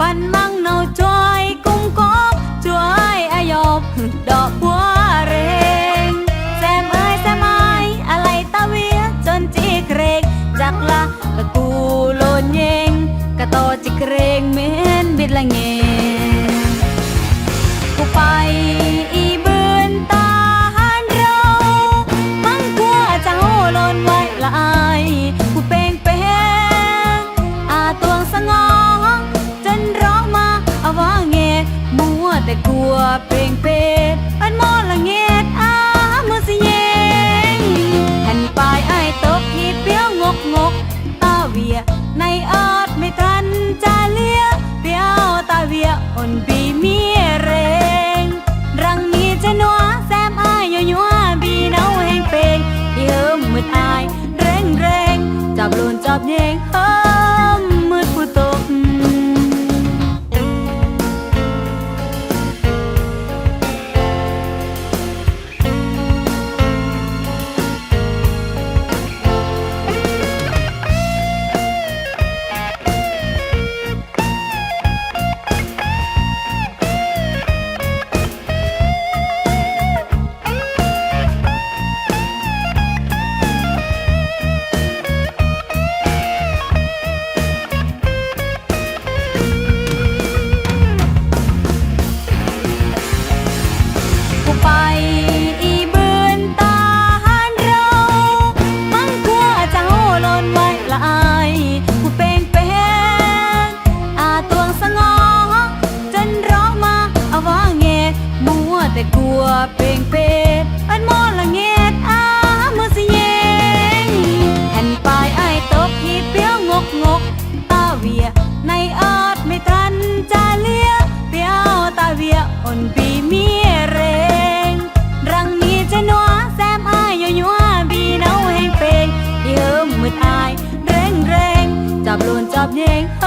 ปันมังเนาจอยกุ้งกอบจอยอายอบดอกบัวเรงแซมเอ้ยแซมไอ้อะไรตะเวียจนจีเกรงจักละตะกูโลนเยงกะโตอจิเกรงเหม็นบิดละเงกูไป เป่งเป็ดอันมอละเงดอามือสิเยงแผ่นปลายไอ้ตกที่เปี้ยวงกงกตาเวีย ในอาจไม่ทันจะเลียเปี้ยวตาเวียอ่อนปีมีเรงรังมีจะนัวแซมอายยัวยัวบีเนาแหงเป็งเฮิมมืดอาย เร่งเร่งจับลูนจับเยงเฮิ เป่งเป็ดอันมอละเงดอามือสิเยงแผ่นปลายไอ้ตกที่เปี้ยวงกงกตาเวีย ในอาจไม่ทันจะเลี้ยเปี้ยวตาเวียอ่อนปีมีเรงรังมีจะนัวแซมอายยัวยัวบีเนาแห่งเป็งเฮิมมืดอาย เร่งเร่งจับลูนจับเยงเฮ